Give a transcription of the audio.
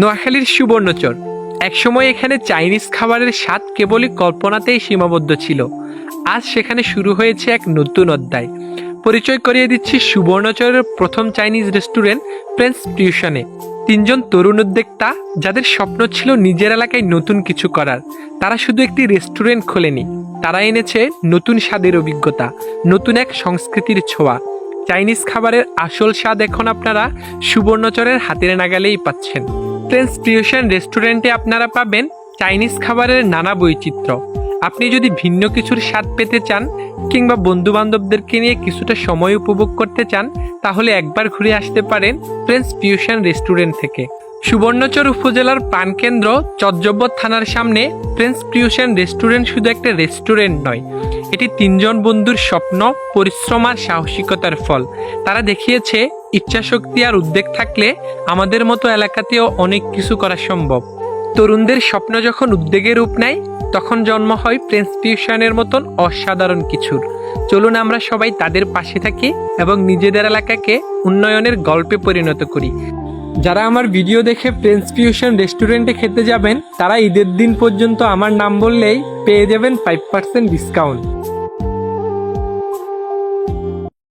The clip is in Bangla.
নোয়াখালীর সুবর্ণচর। একসময় এখানে চাইনিজ খাবারের স্বাদ কেবলই কল্পনাতেই সীমাবদ্ধ ছিল। আজ সেখানে শুরু হয়েছে এক নতুন অধ্যায়। পরিচয় করিয়ে দিচ্ছি সুবর্ণচরের প্রথম চাইনিজ রেস্টুরেন্ট প্রিন্স টিউশনে তিনজন তরুণ উদ্যোক্তা যাদের স্বপ্ন ছিল নিজের এলাকায় নতুন কিছু করার। তারা শুধু একটি রেস্টুরেন্ট খোলেনি, তারা এনেছে নতুন স্বাদের অভিজ্ঞতা, নতুন এক সংস্কৃতির ছোঁয়া। চাইনিজ খাবারের আসল স্বাদ এখন আপনারা সুবর্ণচরের হাতের নাগালেই পাচ্ছেন। প্রিন্স ফিউশন রেস্টুরেন্টে আপনারা পাবেন চাইনিজ খাবারের নানা বৈচিত্র্য। আপনি যদি ভিন্ন কিছুর স্বাদ পেতে চান কিংবা বন্ধুবান্ধবদেরকে নিয়ে কিছুটা সময় উপভোগ করতে চান, তাহলে একবার ঘুরে আসতে পারেন ফ্রেন্স ফিউশন রেস্টুরেন্ট থেকে। সুবর্ণচর উপজেলার প্রাণকেন্দ্র চজ্জব্বর থানার সামনে প্রিন্স পিউশন রেস্টুরেন্ট শুধু একটা রেস্টুরেন্ট নয়, এটি তিনজন বন্ধুর স্বপ্ন, পরিশ্রম আর সাহসিকতার ফল। তারা দেখিয়েছে, ইচ্ছাশক্তি আর উদ্বেগ থাকলে আমাদের মতো এলাকাতেও অনেক কিছু করা সম্ভব। তরুণদের স্বপ্ন যখন উদ্যোগে রূপ নেয়, তখন জন্ম হয় প্রিন্স টিউশনের মতন অসাধারণ কিছুর। চলুন আমরা সবাই তাদের পাশে থাকি এবং নিজেদের এলাকাকে উন্নয়নের গল্পে পরিণত করি। যারা আমার ভিডিও দেখে প্রিন্স ফিউশন রেস্টুরেন্টে খেতে যাবেন, তারা ঈদের দিন পর্যন্ত আমার নাম বললেই পেয়ে যাবেন ফাইভ পার্সেন্ট ডিসকাউন্ট